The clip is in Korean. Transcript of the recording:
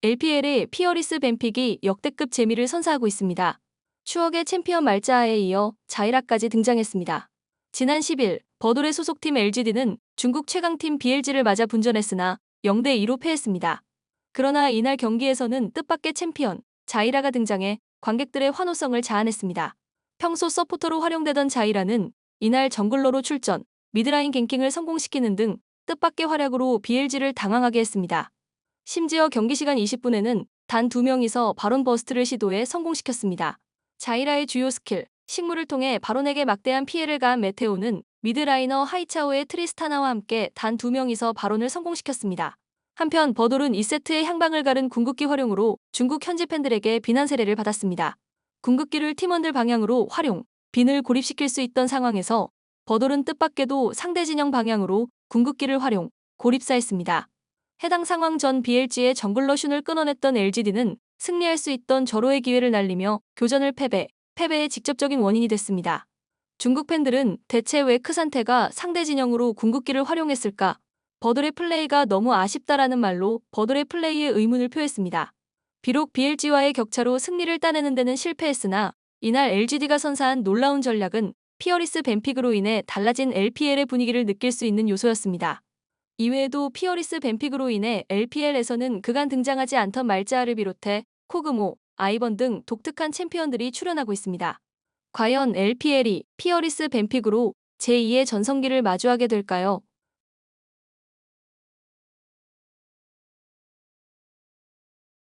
LPL의 피어리스 벤픽이 역대급 재미를 선사하고 있습니다. 추억의 챔피언 말자아에 이어 자이라까지 등장했습니다. 지난 10일 버돌의 소속팀 LGD는 중국 최강팀 BLG를 맞아 분전했으나 0대 2로 패했습니다. 그러나 이날 경기에서는 뜻밖의 챔피언 자이라가 등장해 관객들의 환호성을 자아냈습니다. 평소 서포터로 활용되던 자이라는 이날 정글러로 출전, 미드라인 갱킹을 성공시키는 등 뜻밖의 활약으로 BLG를 당황하게 했습니다. 심지어 경기 시간 20분에는 단 두 명이서 바론 버스트를 시도해 성공시켰습니다. 자이라의 주요 스킬, 식물을 통해 바론에게 막대한 피해를 가한 메테오는 미드라이너 하이차오의 트리스타나와 함께 단 두 명이서 바론을 성공시켰습니다. 한편 버돌은 2세트의 향방을 가른 궁극기 활용으로 중국 현지 팬들에게 비난 세례를 받았습니다. 궁극기를 팀원들 방향으로 활용, 빈을 고립시킬 수 있던 상황에서 버돌은 뜻밖에도 상대 진영 방향으로 궁극기를 활용, 고립사했습니다. 해당 상황 전 BLG의 정글러 슌을 끊어냈던 LGD는 승리할 수 있던 절호의 기회를 날리며 교전을 패배, 패배의 직접적인 원인이 됐습니다. 중국 팬들은 대체 왜 크산테가 상대 진영으로 궁극기를 활용했을까? 버돌의 플레이가 너무 아쉽다라는 말로 버돌의 플레이에 의문을 표했습니다. 비록 BLG와의 격차로 승리를 따내는 데는 실패했으나 이날 LGD가 선사한 놀라운 전략은 피어리스 벤픽으로 인해 달라진 LPL의 분위기를 느낄 수 있는 요소였습니다. 이외에도 피어리스 벤픽으로 인해 LPL에서는 그간 등장하지 않던 말자아를 비롯해 코그모, 아이번 등 독특한 챔피언들이 출연하고 있습니다. 과연 LPL이 피어리스 벤픽으로 제2의 전성기를 마주하게 될까요?